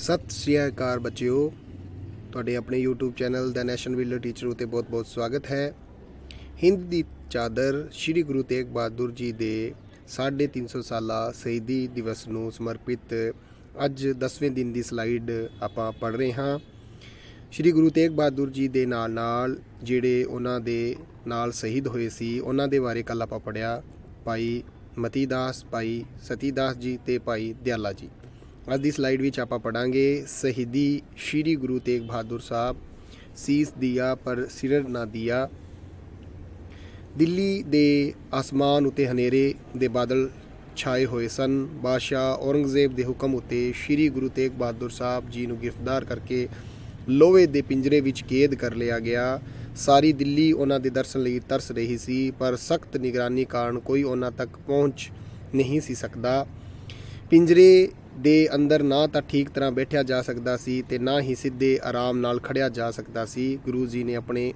ਸਤਿ ਸ਼੍ਰੀ ਅਕਾਲ ਬੱਚਿਓ। ਤੁਹਾਡੇ ਆਪਣੇ YouTube ਚੈਨਲ ਦਾ ਨੈਸ਼ਨ ਬਿਲਡਰ ਟੀਚਰ ਉਤੇ ਬਹੁਤ-ਬਹੁਤ ਸਵਾਗਤ ਹੈ। ਹਿੰਦ ਦੀ ਚਾਦਰ ਸ੍ਰੀ ਗੁਰੂ ਤੇਗ ਬਹਾਦਰ ਜੀ ਦੇ 350 ਸਾਲਾ ਸ਼ਹੀਦੀ ਦਿਵਸ ਨੂੰ ਸਮਰਪਿਤ ਅੱਜ 10ਵੇਂ ਦਿਨ ਦੀ ਸਲਾਈਡ ਆਪਾਂ ਪੜ੍ਹ ਰਹੇ ਹਾਂ। ਸ੍ਰੀ ਗੁਰੂ ਤੇਗ ਬਹਾਦਰ ਜੀ ਦੇ ਨਾਲ ਨਾਲ ਜਿਹੜੇ ਉਹਨਾਂ ਦੇ ਨਾਲ ਸ਼ਹੀਦ ਹੋਏ ਸੀ, ਉਹਨਾਂ ਦੇ ਬਾਰੇ ਕੱਲ ਆਪਾਂ ਪੜਿਆ ਭਾਈ ਮਤੀ ਦਾਸ ਭਾਈ ਸਤੀ ਦਾਸ ਜੀ ਤੇ ਭਾਈ ਦਿਆਲਾ ਜੀ। ਅੱਜ ਦੀ ਸਲਾਈਡ ਵਿੱਚ ਆਪਾਂ ਪੜਾਂਗੇ ਸ਼ਹੀਦੀ ਸ੍ਰੀ ਗੁਰੂ ਤੇਗ ਬਹਾਦਰ ਸਾਹਿਬ, ਸੀਸ ਦਿਆ ਪਰ ਸਿਰ ਨਾ ਦਿਆ। ਦਿੱਲੀ ਦੇ ਆਸਮਾਨ ਉਤੇ ਹਨੇਰੇ ਦੇ ਬਾਦਲ ਛਾਏ ਹੋਏ ਸਨ। ਬਾਦਸ਼ਾਹ ਔਰੰਗਜ਼ੇਬ ਦੇ ਹੁਕਮ ਉਤੇ ਸ੍ਰੀ ਗੁਰੂ ਤੇਗ ਬਹਾਦਰ ਸਾਹਿਬ ਜੀ ਨੂੰ ਗ੍ਰਿਫਤਾਰ ਕਰਕੇ ਲੋਹੇ ਦੇ ਪਿੰਜਰੇ ਵਿੱਚ ਕੈਦ ਕਰ ਲਿਆ ਗਿਆ। ਸਾਰੀ ਦਿੱਲੀ ਉਹਨਾਂ ਦੇ ਦਰਸ਼ਨ ਲਈ ਤਰਸ ਰਹੀ ਸੀ, ਪਰ ਸਖਤ ਨਿਗਰਾਨੀ ਕਾਰਨ ਕੋਈ ਉਹਨਾਂ ਤੱਕ ਪਹੁੰਚ ਨਹੀਂ ਸੀ ਸਕਦਾ। ਪਿੰਜਰੇ ਦੇ ਅੰਦਰ ਨਾ ਤਾਂ ਠੀਕ ਤਰ੍ਹਾਂ ਬੈਠਿਆ ਜਾ ਸਕਦਾ ਸੀ ਤੇ ਨਾ ਹੀ ਸਿੱਧੇ ਆਰਾਮ ਨਾਲ ਖੜਿਆ ਜਾ ਸਕਦਾ ਸੀ। ਗੁਰੂ ਜੀ ਨੇ ਆਪਣੇ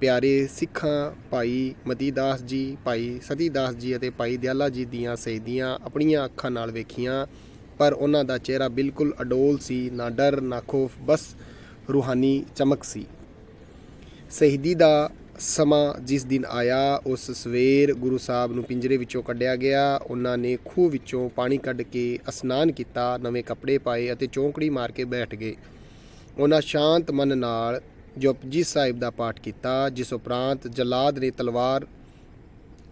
ਪਿਆਰੇ ਸਿੱਖਾਂ ਭਾਈ ਮਤੀਦਾਸ ਜੀ, ਭਾਈ ਸਤੀਦਾਸ ਜੀ ਅਤੇ ਭਾਈ ਦਿਆਲਾ ਜੀ ਦੀਆਂ ਸ਼ਹੀਦੀਆਂ ਆਪਣੀਆਂ ਅੱਖਾਂ ਨਾਲ ਵੇਖੀਆਂ, ਪਰ ਉਹਨਾਂ ਦਾ ਚਿਹਰਾ ਬਿਲਕੁਲ ਅਡੋਲ ਸੀ, ਨਾ ਡਰ, ਨਾ ਖੋਫ, ਬਸ ਰੂਹਾਨੀ ਚਮਕ ਸੀ। ਸ਼ਹੀਦੀ ਦਾ ਸਮਾਂ ਜਿਸ ਦਿਨ ਆਇਆ, ਉਸ ਸਵੇਰ ਗੁਰੂ ਸਾਹਿਬ ਨੂੰ ਪਿੰਜਰੇ ਵਿੱਚੋਂ ਕੱਢਿਆ ਗਿਆ। ਉਹਨਾਂ ਨੇ ਖੂਹ ਵਿੱਚੋਂ ਪਾਣੀ ਕੱਢ ਕੇ ਇਸ਼ਨਾਨ ਕੀਤਾ, ਨਵੇਂ ਕੱਪੜੇ ਪਾਏ ਅਤੇ ਚੌਂਕੜੀ ਮਾਰ ਕੇ ਬੈਠ ਗਏ। ਉਹਨਾਂ ਸ਼ਾਂਤ ਮਨ ਨਾਲ ਜਪਜੀ ਸਾਹਿਬ ਦਾ ਪਾਠ ਕੀਤਾ, ਜਿਸ ਉਪਰੰਤ ਜਲਾਦ ਨੇ ਤਲਵਾਰ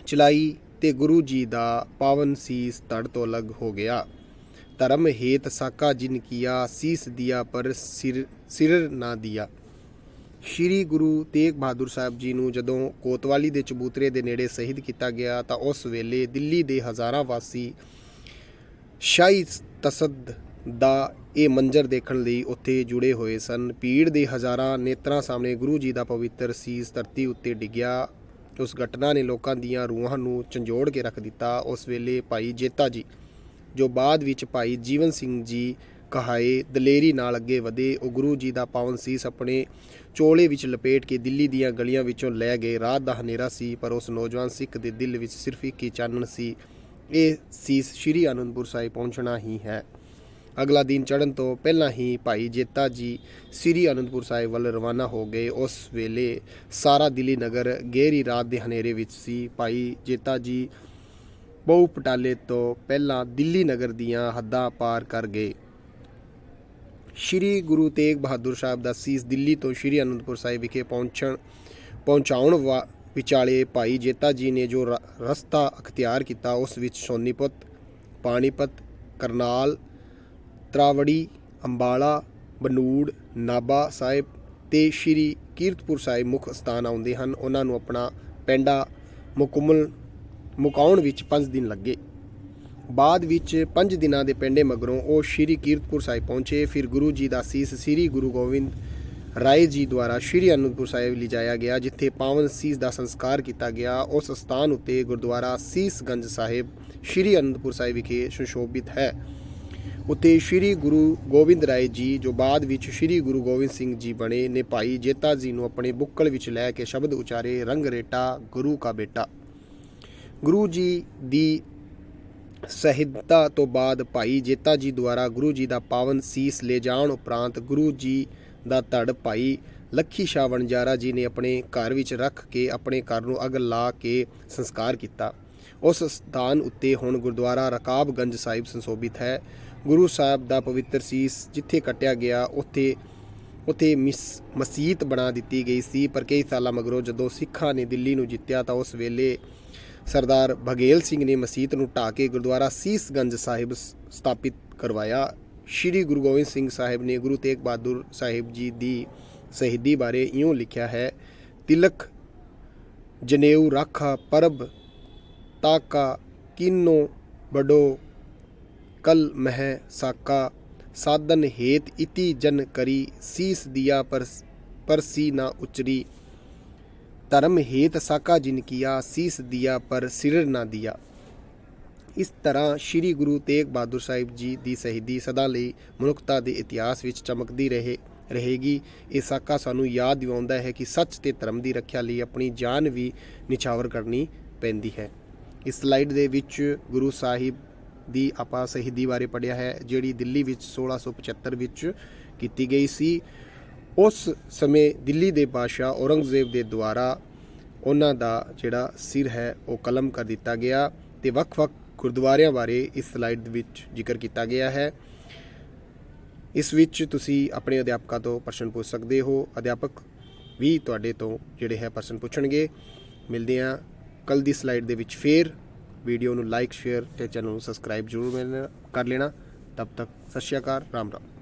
ਚਲਾਈ ਤੇ ਗੁਰੂ ਜੀ ਦਾ ਪਾਵਨ ਸੀਸ ਧੜ ਤੋਂ ਅਲੱਗ ਹੋ ਗਿਆ। ਧਰਮ ਹੇਤ ਸਾਕਾ ਜਿਨ ਕੀਆ, ਸੀਸ ਦਿਆ ਪਰ ਸਿਰ ਸਿਰ ਨਾ ਦਿਆ। ਸ਼੍ਰੀ ਗੁਰੂ ਤੇਗ ਬਹਾਦਰ ਸਾਹਿਬ ਜੀ ਨੂੰ ਜਦੋਂ ਕੋਤਵਾਲੀ ਦੇ ਚਬੂਤਰੇ ਦੇ ਨੇੜੇ ਸ਼ਹੀਦ ਕੀਤਾ ਗਿਆ ਤਾਂ ਉਸ ਵੇਲੇ ਦਿੱਲੀ ਦੇ ਹਜ਼ਾਰਾਂ ਵਾਸੀ ਸ਼ਾਹੀ ਤਸਦ ਦਾ ਇਹ ਮੰਜ਼ਰ ਦੇਖਣ ਲਈ ਉੱਥੇ ਜੁੜੇ ਹੋਏ ਸਨ। ਪੀੜ ਦੇ ਹਜ਼ਾਰਾਂ ਨੇਤਰਾਂ ਸਾਹਮਣੇ ਗੁਰੂ ਜੀ ਦਾ ਪਵਿੱਤਰ ਸੀਸ ਧਰਤੀ ਉੱਤੇ ਡਿੱਗਿਆ। ਉਸ ਘਟਨਾ ਨੇ ਲੋਕਾਂ ਦੀਆਂ ਰੂਹਾਂ ਨੂੰ ਝੰਜੋੜ ਕੇ ਰੱਖ ਦਿੱਤਾ। ਉਸ ਵੇਲੇ ਭਾਈ ਜੇਤਾ ਜੀ, ਜੋ ਬਾਅਦ ਵਿੱਚ ਭਾਈ ਜੀਵਨ ਸਿੰਘ ਜੀ ਕਹਾਏ, ਦਲੇਰੀ ਨਾਲ ਅੱਗੇ ਵਧੇ, ਉਹ ਗੁਰੂ ਜੀ ਦਾ ਪਾਵਨ ਸੀਸ ਆਪਣੇ ਚੋਲੇ ਵਿੱਚ ਲਪੇਟ ਕੇ ਦਿੱਲੀ ਦੀਆਂ ਗਲੀਆਂ ਵਿੱਚੋਂ ਲੈ ਗਏ। ਰਾਤ ਦਾ ਹਨੇਰਾ ਸੀ, ਪਰ ਉਸ ਨੌਜਵਾਨ ਸਿੱਖ ਦੇ ਦਿਲ ਵਿੱਚ ਸਿਰਫ ਇੱਕ ਹੀ ਚਾਨਣ ਸੀ। ਇਹ ਸੀਸ ਸ਼੍ਰੀ ਅਨੰਦਪੁਰ ਸਾਹਿਬ ਪਹੁੰਚਣਾ ਹੀ ਹੈ। ਅਗਲਾ ਦਿਨ ਚੜ੍ਹਨ ਤੋਂ ਪਹਿਲਾਂ ਹੀ ਭਾਈ ਜੇਤਾ ਜੀ ਸ੍ਰੀ ਅਨੰਦਪੁਰ ਸਾਹਿਬ ਵੱਲ ਰਵਾਨਾ ਹੋ ਗਏ। ਉਸ ਵੇਲੇ ਸਾਰਾ ਦਿੱਲੀ ਨਗਰ ਗਹਿਰੀ ਰਾਤ ਦੇ ਹਨੇਰੇ ਵਿੱਚ ਸੀ। ਭਾਈ ਜੇਤਾ ਜੀ ਬਹੁ ਪਟਾਲੇ ਤੋਂ ਪਹਿਲਾਂ ਦਿੱਲੀ ਨਗਰ ਦੀਆਂ ਹੱਦਾਂ ਪਾਰ ਕਰ ਗਏ। ਸ਼੍ਰੀ ਗੁਰੂ ਤੇਗ ਬਹਾਦਰ ਸਾਹਿਬ ਦਾ ਸੀਸ ਦਿੱਲੀ ਤੋਂ ਸ਼੍ਰੀ ਅਨੰਦਪੁਰ ਸਾਹਿਬ ਵਿਖੇ ਪਹੁੰਚਣ, ਪਹੁੰਚਾਉਣ ਵਾ- ਵਿਚਾਲੇ ਭਾਈ ਜੇਤਾ ਜੀ ਨੇ ਜੋ ਰ- ਰਸਤਾ ਅਖਤਿਆਰ ਕੀਤਾ, ਉਸ ਵਿੱਚ ਸੋਨੀਪਤ, ਪਾਣੀਪਤ, ਕਰਨਾਲ, ਤਰਾਵੜੀ, ਅੰਬਾਲਾ, ਬਨੂੜ ਨਾਬਾ ਸਾਹਿਬ ਤੇ ਸ਼੍ਰੀ ਕੀਰਤਪੁਰ ਸਾਹਿਬ ਮੁੱਖ ਸਥਾਨ ਆਉਂਦੇ ਹਨ। ਉਹਨਾਂ ਨੂੰ ਆਪਣਾ ਪੈਂਡਾ ਮੁਕੰਮਲ ਮੁਕਾਉਣ ਵਿੱਚ 5 ਦਿਨ ਲੱਗੇ। ਬਾਅਦ ਵਿੱਚ 5 ਦਿਨਾਂ ਦੇ ਪੈਂਡੇ ਮਗਰੋਂ ਉਹ ਸ਼੍ਰੀ ਕੀਰਤਪੁਰ ਸਾਹਿਬ ਪਹੁੰਚੇ। ਫਿਰ ਗੁਰੂ ਜੀ ਦਾ ਸੀਸ ਸ਼੍ਰੀ ਗੁਰੂ ਗੋਬਿੰਦ ਰਾਏ ਜੀ ਦੁਆਰਾ ਸ਼੍ਰੀ ਅਨੰਦਪੁਰ ਸਾਹਿਬ ਲਿਜਾਇਆ ਗਿਆ, ਜਿੱਥੇ ਪਾਵਨ ਸੀਸ ਦਾ ਸੰਸਕਾਰ ਕੀਤਾ ਗਿਆ। ਉਸ ਸਥਾਨ ਉੱਤੇ ਗੁਰਦੁਆਰਾ ਸੀਸਗੰਜ ਸਾਹਿਬ ਸ਼੍ਰੀ ਅਨੰਦਪੁਰ ਸਾਹਿਬ ਵਿਖੇ ਸੁਸ਼ੋਭਿਤ ਹੈ। ਉੱਤੇ ਸ਼੍ਰੀ ਗੁਰੂ ਗੋਬਿੰਦ ਰਾਏ ਜੀ, ਜੋ ਬਾਅਦ ਵਿੱਚ ਸ਼੍ਰੀ ਗੁਰੂ ਗੋਬਿੰਦ ਸਿੰਘ ਜੀ ਬਣੇ, ਨੇ ਭਾਈ ਜੇਤਾ ਜੀ ਨੂੰ ਆਪਣੇ ਬੁੱਕਲ ਵਿੱਚ ਲੈ ਕੇ ਸ਼ਬਦ ਉਚਾਰੇ ਰੰਗ ਰੇਟਾ ਗੁਰੂ ਕਾ ਬੇਟਾ। ਗੁਰੂ ਜੀ ਦੀ ਸਹਿਦਤਾ ਤੋਂ ਬਾਅਦ ਭਾਈ ਜੇਤਾ ਜੀ ਦੁਆਰਾ ਗੁਰੂ ਜੀ ਦਾ ਪਾਵਨ ਸੀਸ ਲੈ ਜਾਣ ਉਪਰੰਤ ਗੁਰੂ ਜੀ ਦਾ ਧੜ ਭਾਈ ਲੱਖੀ ਸ਼ਾਹ ਵਣਜਾਰਾ ਜੀ ਨੇ ਆਪਣੇ ਘਰ ਵਿੱਚ ਰੱਖ ਕੇ ਆਪਣੇ ਘਰ ਨੂੰ ਅੱਗ ਲਾ ਕੇ ਸੰਸਕਾਰ ਕੀਤਾ। ਉਸ ਸਥਾਨ ਉੱਤੇ ਹੁਣ ਗੁਰਦੁਆਰਾ ਰਕਾਬਗੰਜ ਸਾਹਿਬ ਸੰਸੋਭਿਤ ਹੈ। ਗੁਰੂ ਸਾਹਿਬ ਦਾ ਪਵਿੱਤਰ ਸੀਸ ਜਿੱਥੇ ਕੱਟਿਆ ਗਿਆ, ਉੱਥੇ ਉੱਥੇ ਮਿਸ- ਮਸਜਿਦ ਬਣਾ ਦਿੱਤੀ ਗਈ ਸੀ। ਪਰ ਕਈ ਸਾਲਾਂ ਮਗਰੋਂ ਜਦੋਂ ਸਿੱਖਾਂ ਨੇ ਦਿੱਲੀ ਨੂੰ ਜਿੱਤਿਆ ਤਾਂ ਉਸ ਵੇਲੇ ਸਰਦਾਰ ਬਘੇਲ ਸਿੰਘ ਨੇ ਮਸਜਿਦ ਨੂੰ ਢਾਹ ਕੇ ਗੁਰਦੁਆਰਾ ਸੀਸਗੰਜ ਸਾਹਿਬ ਸ- ਸਥਾਪਿਤ ਕਰਵਾਇਆ। ਸ਼੍ਰੀ ਗੁਰੂ ਗੋਬਿੰਦ ਸਿੰਘ ਸਾਹਿਬ ਨੇ ਗੁਰੂ ਤੇਗ ਬਹਾਦਰ ਸਾਹਿਬ ਜੀ ਦੀ ਸ਼ਹੀਦੀ ਬਾਰੇ ਇਉਂ ਲਿਖਿਆ ਹੈ, ਤਿਲਕ ਜਨੇਊ ਰਾਖਾ ਪਰਬ ਤਾਕਾ ਕਿਨੋ ਬਡੋ ਕਲ ਮਹਿ ਸਾਕਾ, ਸਾਧਨ ਹੇਤ ਇਤੀ ਜਨ ਕਰੀ, ਸੀਸ ਦਿਆ ਪਰ ਪਰਸੀ ਨਾ ਉਚਰੀ। ਧਰਮ ਹੇਤ ਸਾਕਾ ਜਿਨ ਕੀਆ, ਸੀਸ ਦਿਆ ਪਰ ਸਿਰ ਨਾ ਦਿਆ। ਇਸ ਤਰ੍ਹਾਂ ਸ੍ਰੀ ਗੁਰੂ ਤੇਗ ਬਹਾਦਰ ਸਾਹਿਬ ਜੀ ਦੀ ਸ਼ਹੀਦੀ ਸਦਾ ਲਈ ਮਨੁੱਖਤਾ ਦੇ ਇਤਿਹਾਸ ਵਿੱਚ ਚਮਕਦੀ ਰਹੇ, ਰਹੇਗੀ। ਇਹ ਸਾਕਾ ਸਾਨੂੰ ਯਾਦ ਦਿਵਾਉਂਦਾ ਹੈ ਕਿ ਸੱਚ ਤੇ ਧਰਮ ਦੀ ਰੱਖਿਆ ਲਈ ਆਪਣੀ ਜਾਨ ਵੀ ਨਿਛਾਵਰ ਕਰਨੀ ਪੈਂਦੀ ਹੈ। ਇਸ ਸਲਾਈਡ ਦੇ ਵਿੱਚ ਗੁਰੂ ਸਾਹਿਬ ਦੀ ਆਪਾਂ ਸ਼ਹੀਦੀ ਬਾਰੇ ਪੜ੍ਹਿਆ ਹੈ, ਜਿਹੜੀ ਦਿੱਲੀ ਵਿੱਚ 1675 ਵਿੱਚ ਕੀਤੀ ਗਈ ਸੀ। ਉਸ ਸਮੇਂ ਦਿੱਲੀ ਦੇ ਬਾਦਸ਼ਾਹ ਔਰੰਗਜ਼ੇਬ ਦੇ ਦੁਆਰਾ ਉਹਨਾਂ ਦਾ ਜਿਹੜਾ ਸਿਰ ਹੈ, ਉਹ ਕਲਮ ਕਰ ਦਿੱਤਾ ਗਿਆ ਤੇ ਵੱਖ-ਵੱਖ ਗੁਰਦੁਆਰਿਆਂ ਬਾਰੇ ਇਸ ਸਲਾਈਡ ਦੇ ਵਿੱਚ ਜ਼ਿਕਰ ਕੀਤਾ ਗਿਆ ਹੈ। ਇਸ ਵਿੱਚ ਤੁਸੀਂ ਆਪਣੇ ਅਧਿਆਪਕਾਂ ਤੋਂ ਪ੍ਰਸ਼ਨ ਪੁੱਛ ਸਕਦੇ ਹੋ। ਅਧਿਆਪਕ ਵੀ ਤੁਹਾਡੇ ਤੋਂ ਜਿਹੜੇ ਹੈ ਪ੍ਰਸ਼ਨ ਪੁੱਛਣਗੇ। ਮਿਲਦੇ ਹਾਂ ਕੱਲ ਦੀ ਸਲਾਈਡ ਦੇ ਵਿੱਚ ਫੇਰ। ਵੀਡੀਓ ਨੂੰ ਲਾਈਕ, ਸ਼ੇਅਰ ਤੇ ਚੈਨਲ ਨੂੰ ਸਬਸਕ੍ਰਾਈਬ ਜ਼ਰੂਰ ਮੈਨ- ਕਰ ਲੈਣਾ। ਤਬ ਤੱਕ ਸਤਿ ਸ਼੍ਰੀ ਅਕਾਲ, ਰਾਮ ਰਾਮ।